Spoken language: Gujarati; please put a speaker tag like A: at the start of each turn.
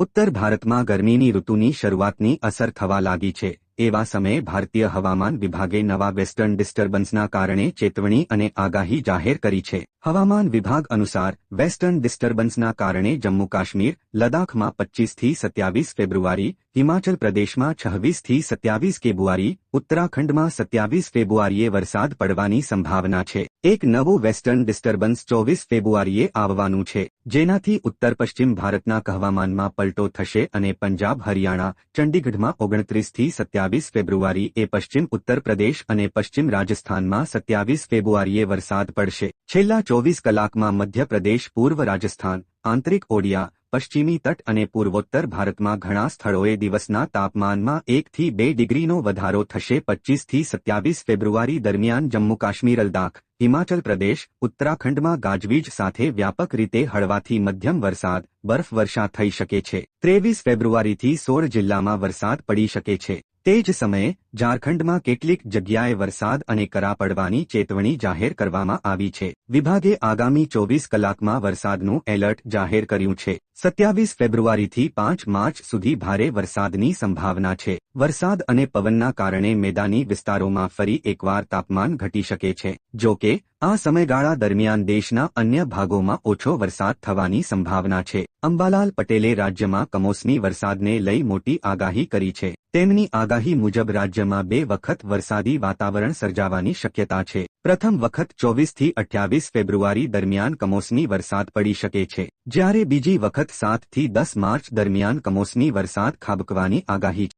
A: ઉત્તર ભારતમાં ગરમીની ઋતુની શરૂઆતની અસર થવા લાગી છે. એવા સમયે ભારતીય હવામાન વિભાગે નવા વેસ્ટર્ન ડિસ્ટર્બન્સના કારણે ચેતવણી અને આગાહી જાહેર કરી છે. હવામાન વિભાગ અનુસાર, વેસ્ટર્ન ડિસ્ટર્બન્સના કારણે જમ્મુ કાશ્મીર લદાખમાં પચ્ચીસથી સત્યાવીસ ફેબ્રુઆરી હિમાચલ પ્રદેશમાં છવ્વીસથી સત્યાવીસ ફેબ્રુઆરી, ઉત્તરાખંડમાં સત્યાવીસ ફેબ્રુઆરીએ વરસાદ પડવાની સંભાવના છે. એક નવું વેસ્ટર્ન ડિસ્ટર્બન્સ ચોવીસ ફેબ્રુઆરીએ આવવાનું છે, જેનાથી ઉત્તર પશ્ચિમ ભારતના હવામાનમાં પલટો થશે અને પંજાબ, હરિયાણા, ચંડીગઢમાં ઓગણત્રીસથી સત્યાવીસ ફેબ્રુઆરી એ પશ્ચિમ ઉત્તર પ્રદેશ અને પશ્ચિમ રાજસ્થાનમાં સત્યાવીસ ફેબ્રુઆરીએ વરસાદ પડશે. છેલ્લા ચોવીસ કલાકમાં મધ્યપ્રદેશ, પૂર્વ રાજસ્થાન, આંતરિક ઓડિયા પશ્ચિમી તટ અને પૂર્વોત્તર ભારતમાં ઘણા સ્થળોએ દિવસના તાપમાનમાં એકથી બે ડિગ્રીનો વધારો થશે પચ્ચીસથી સત્યાવીસ ફેબ્રુઆરી દરમિયાન જમ્મુ કાશ્મીર લદ્દાખ, હિમાચલ પ્રદેશ, ઉત્તરાખંડમાં ગાજવીજ સાથે વ્યાપક રીતે હળવાથી મધ્યમ વરસાદ બરફવર્ષા થઈ શકે છે. ત્રેવીસ ફેબ્રુઆરીથી સોળ જિલ્લામાં વરસાદ પડી શકે છે. તે જ સમયે ઝારખંડમાં કેટલીક જગ્યાએ વરસાદ અને કરા પડવાની ચેતવણી જાહેર કરવામાં આવી છે. વિભાગે આગામી ચોવીસ કલાકમાં વરસાદનું એલર્ટ જાહેર કર્યું છે. સત્યાવીસ ફેબ્રુઆરીથી પાંચ માર્ચ સુધી ભારે વરસાદની સંભાવના છે. વરસાદ અને પવનના કારણે મેદાની વિસ્તારોમાં ફરી એકવાર તાપમાન ઘટી શકે છે. જો કે, આ સમયગાળા દરમિયાન દેશના અન્ય ભાગોમાં ઓછો વરસાદ થવાની સંભાવના છે. અંબાલાલ પટેલે રાજ્યમાં કમોસમી વરસાદને લઈ મોટી આગાહી કરી છે. તેમની આગાહી મુજબ રાજ્યમાં બે વખત વરસાદી વાતાવરણ સર્જાવાની શક્યતા છે. પ્રથમ વખત ચોવીસથી અઠ્યાવીસ ફેબ્રુઆરી દરમિયાન કમોસમી વરસાદ પડી શકે છે, જ્યારે બીજી વખત સાતથી દસ માર્ચ દરમિયાન કમોસમી વરસાદ ખાબકવાની આગાહી છે.